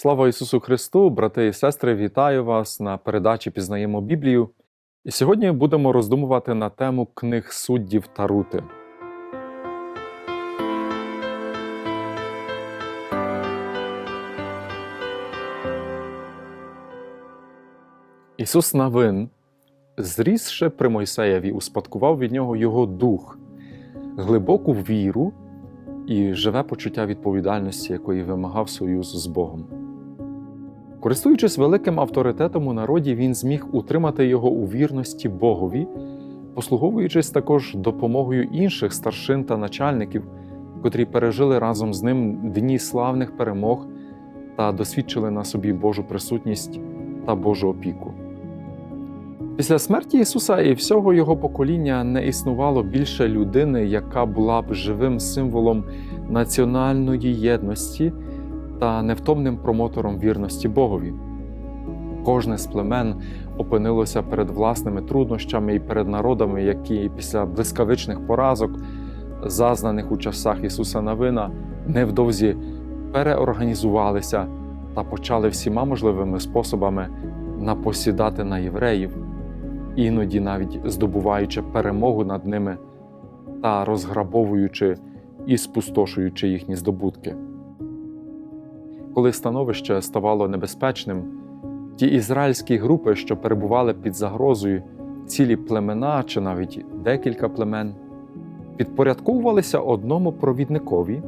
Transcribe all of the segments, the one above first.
Слава Ісусу Христу, брати і сестри, вітаю вас на передачі Пізнаємо Біблію. І сьогодні будемо роздумувати на тему книг суддів та рути. Ісус Навин, зрісши при Мойсеєві, успадкував від нього його дух, глибоку віру і живе почуття відповідальності, якої вимагав союз з Богом. Користуючись великим авторитетом у народі, він зміг утримати його у вірності Богові, послуговуючись також допомогою інших старшин та начальників, котрі пережили разом з ним дні славних перемог та досвідчили на собі Божу присутність та Божу опіку. Після смерті Ісуса і всього Його покоління не існувало більше людини, яка була б живим символом національної єдності та невтомним промотором вірності Богові. Кожне з племен опинилося перед власними труднощами і перед народами, які після блискавичних поразок, зазнаних у часах Ісуса Навина, невдовзі переорганізувалися та почали всіма можливими способами напосідати на євреїв, іноді навіть здобуваючи перемогу над ними та розграбовуючи і спустошуючи їхні здобутки. Коли становище ставало небезпечним, ті ізраїльські групи, що перебували під загрозою, цілі племена чи навіть декілька племен, підпорядковувалися одному провідникові,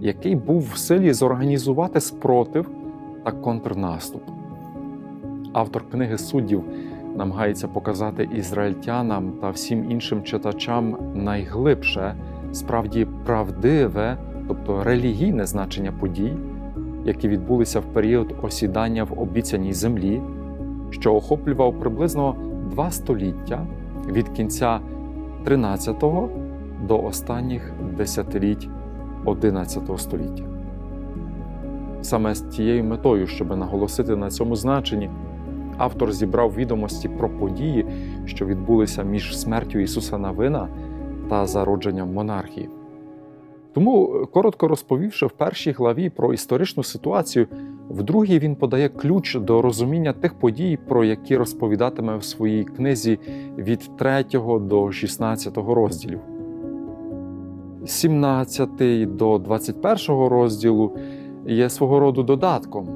який був в силі зорганізувати спротив та контрнаступ. Автор книги суддів намагається показати ізраїльтянам та всім іншим читачам найглибше, справді правдиве, тобто релігійне значення подій які відбулися в період осідання в обіцяній землі, що охоплював приблизно два століття від кінця 13-го до останніх десятиліть 11 століття. Саме з тією метою, щоб наголосити на цьому значенні, автор зібрав відомості про події, що відбулися між смертю Ісуса Навина та зародженням монархії. Тому, коротко розповівши в першій главі про історичну ситуацію, в другій він подає ключ до розуміння тих подій, про які розповідатиме в своїй книзі від 3 до 16 розділів. 17 до 21 розділу є свого роду додатком.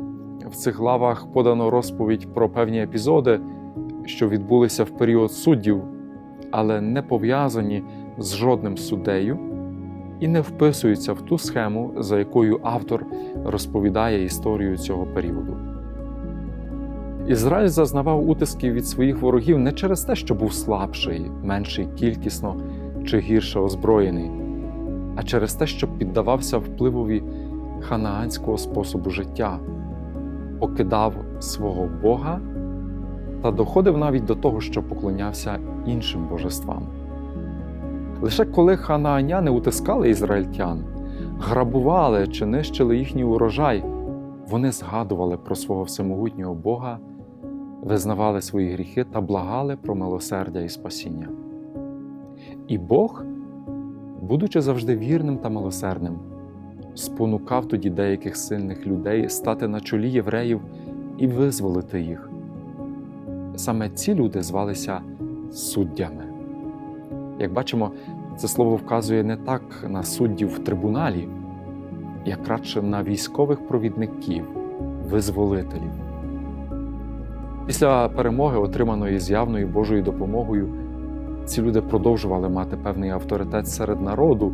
В цих главах подано розповідь про певні епізоди, що відбулися в період суддів, але не пов'язані з жодним суддею і не вписуються в ту схему, за якою автор розповідає історію цього періоду. Ізраїль зазнавав утисків від своїх ворогів не через те, що був слабший, менший кількісно чи гірше озброєний, а через те, що піддавався впливові ханаанського способу життя, покидав свого Бога та доходив навіть до того, що поклонявся іншим божествам. Лише коли ханааняни утискали ізраїльтян, грабували чи нищили їхній урожай, вони згадували про свого всемогутнього Бога, визнавали свої гріхи та благали про милосердя і спасіння. І Бог, будучи завжди вірним та милосердним, спонукав тоді деяких сильних людей стати на чолі євреїв і визволити їх. Саме ці люди звалися суддями. Як бачимо, це слово вказує не так на суддів в трибуналі, як радше на військових провідників, визволителів. Після перемоги, отриманої з явною Божою допомогою, ці люди продовжували мати певний авторитет серед народу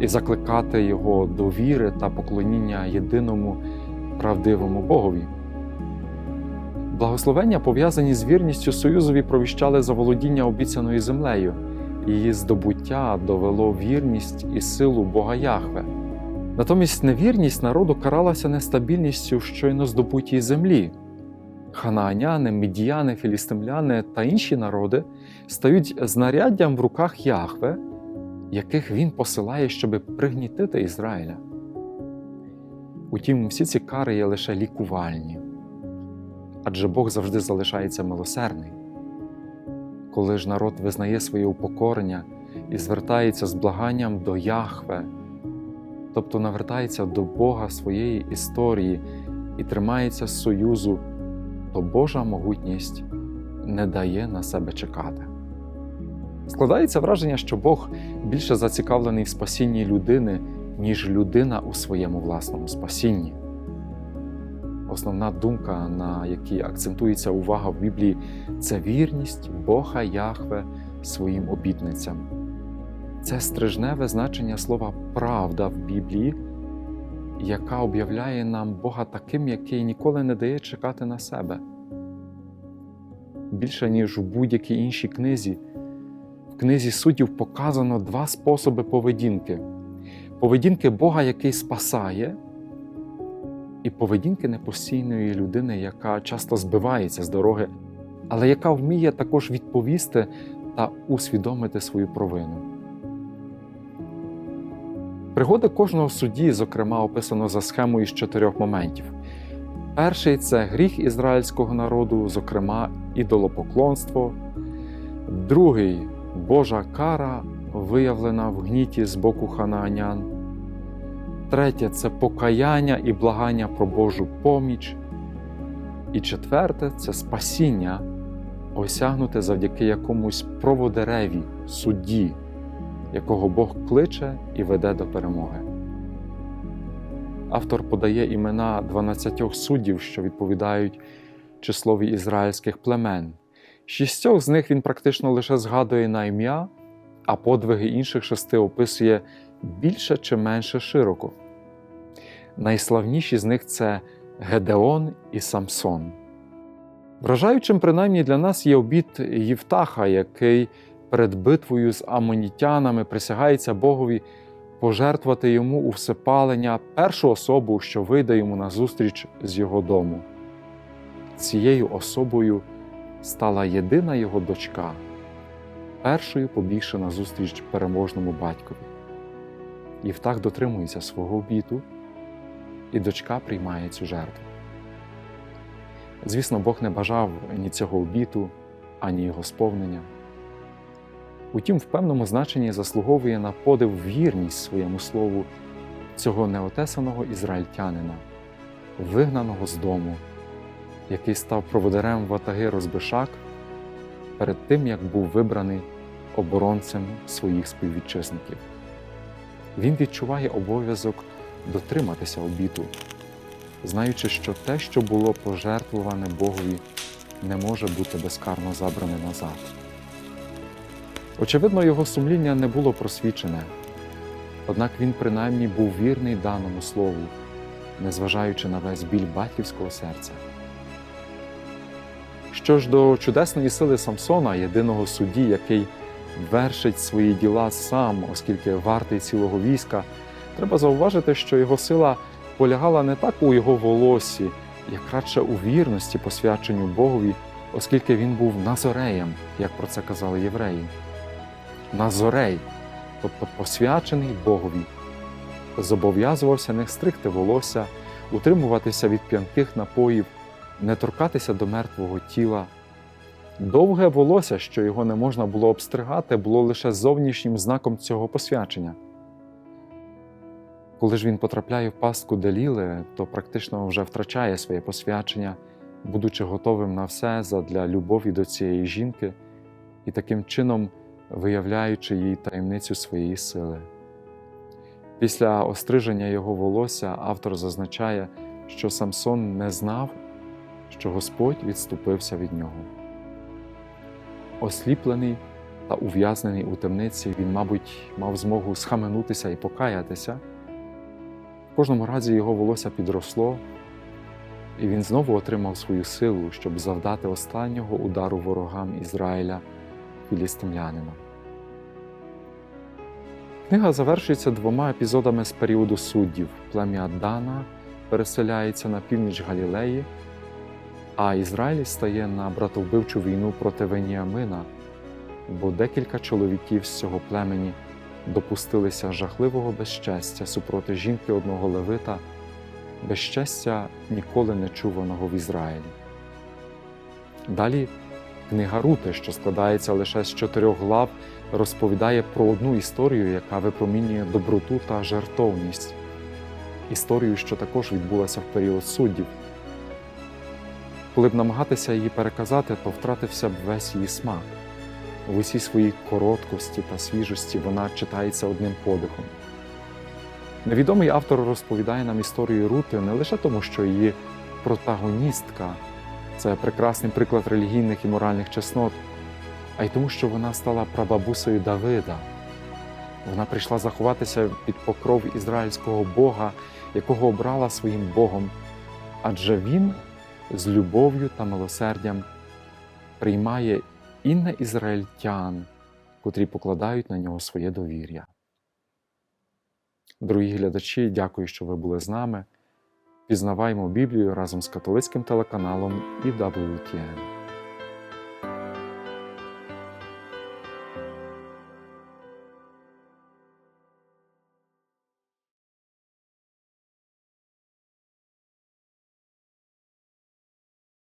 і закликати його до віри та поклоніння єдиному правдивому Богові. Благословення, пов'язані з вірністю Союзові, провіщали заволодіння обіцяною землею. Її здобуття довело вірність і силу Бога Яхве. Натомість невірність народу каралася нестабільністю в щойно здобутій землі. Ханааняни, мідіяни, філістимляни та інші народи стають знаряддям в руках Яхве, яких він посилає, щоби пригнітити Ізраїля. Утім, всі ці кари є лише лікувальні, адже Бог завжди залишається милосердний коли ж народ визнає своє упокорення і звертається з благанням до Яхве, тобто навертається до Бога своєї історії і тримається союзу, то Божа могутність не дає на себе чекати. Складається враження, що Бог більше зацікавлений в спасінні людини, ніж людина у своєму власному спасінні. Основна думка, на якій акцентується увага в Біблії, це вірність Бога Яхве своїм обітницям. Це стрижневе значення слова правда в Біблії, яка об'являє нам Бога таким, який ніколи не дає чекати на себе. Більше ніж у будь-якій іншій книзі, в книзі суддів показано два способи поведінки: поведінки Бога, який спасає, і поведінки непостійної людини, яка часто збивається з дороги, але яка вміє також відповісти та усвідомити свою провину. Пригоди кожного судді, зокрема, описано за схемою з чотирьох моментів. Перший це гріх ізраїльського народу, зокрема, ідолопоклонство. Другий Божа кара, виявлена в гніті з боку ханаанян. Третє це покаяння і благання про Божу поміч. І четверте це спасіння, осягнуте завдяки якомусь проводереві, судді, якого Бог кличе і веде до перемоги. Автор подає імена 12 суддів, що відповідають числові ізраїльських племен. Шістьох з них він практично лише згадує на ім'я, а подвиги інших шести описує більше чи менше широко. Найславніші з них це Гедеон і Самсон. Вражаючим, принаймні для нас є обід Євтаха, який перед битвою з амонітянами присягається Богові пожертвувати йому у всепалення першу особу, що вийде йому назустріч з його дому. Цією особою стала єдина його дочка, першою побігши назустріч переможному батькові. Євтах дотримується свого обіту, і дочка приймає цю жертву. Звісно, Бог не бажав ні цього обіту, ані його сповнення. Утім, в певному значенні заслуговує на подив вірність своєму слову цього неотесаного ізраїльтянина, вигнаного з дому, який став проводарем ватаги Розбишак перед тим, як був вибраний оборонцем своїх співвітчизників. Він відчуває обов'язок дотриматися обіту, знаючи, що те, що було пожертвуване Богові, не може бути безкарно забране назад. Очевидно, його сумління не було просвічене, однак він принаймні був вірний даному слову, незважаючи на весь біль батьківського серця. Що ж до чудесної сили Самсона, єдиного судді, який вершить свої діла сам, оскільки вартий цілого війська, треба зауважити, що його сила полягала не так у його волосі, як радше у вірності, посвяченню Богові, оскільки він був назореєм, як про це казали євреї. Назорей, тобто посвячений Богові, зобов'язувався не стригти волосся, утримуватися від п'янких напоїв, не торкатися до мертвого тіла. Довге волосся, що його не можна було обстригати, було лише зовнішнім знаком цього посвячення. Коли ж він потрапляє в пастку Деліли, то практично вже втрачає своє посвячення, будучи готовим на все задля любові до цієї жінки і таким чином виявляючи їй таємницю своєї сили. Після остриження його волосся автор зазначає, що Самсон не знав, що Господь відступився від нього. Осліплений та ув'язнений у темниці, він, мабуть, мав змогу схаменутися і покаятися. В кожному разі його волосся підросло, і він знову отримав свою силу, щоб завдати останнього удару ворогам Ізраїля філістимлянина. Книга завершується двома епізодами з періоду суддів. Плем'я Дана переселяється на північ Галілеї, а Ізраїль стає на братовбивчу війну проти Веніамина, бо декілька чоловіків з цього племені допустилися жахливого безчестя супроти жінки одного левита, безчестя ніколи не чуваного в Ізраїлі. Далі книга Рути, що складається лише з чотирьох глав, розповідає про одну історію, яка випромінює доброту та жертовність. Історію, що також відбулася в період суддів. Коли б намагатися її переказати, то втратився б весь її смак. В усій своїй короткості та свіжості вона читається одним подихом. Невідомий автор розповідає нам історію Рути не лише тому, що її протагоністка це прекрасний приклад релігійних і моральних чеснот, а й тому, що вона стала прабабусею Давида. Вона прийшла заховатися під покров ізраїльського Бога, якого обрала своїм Богом, адже він з любов'ю та милосердям приймає і не ізраїльтян, котрі покладають на нього своє довір'я. Дорогі глядачі, дякую, що ви були з нами. Пізнаваємо Біблію разом з католицьким телеканалом IWTN.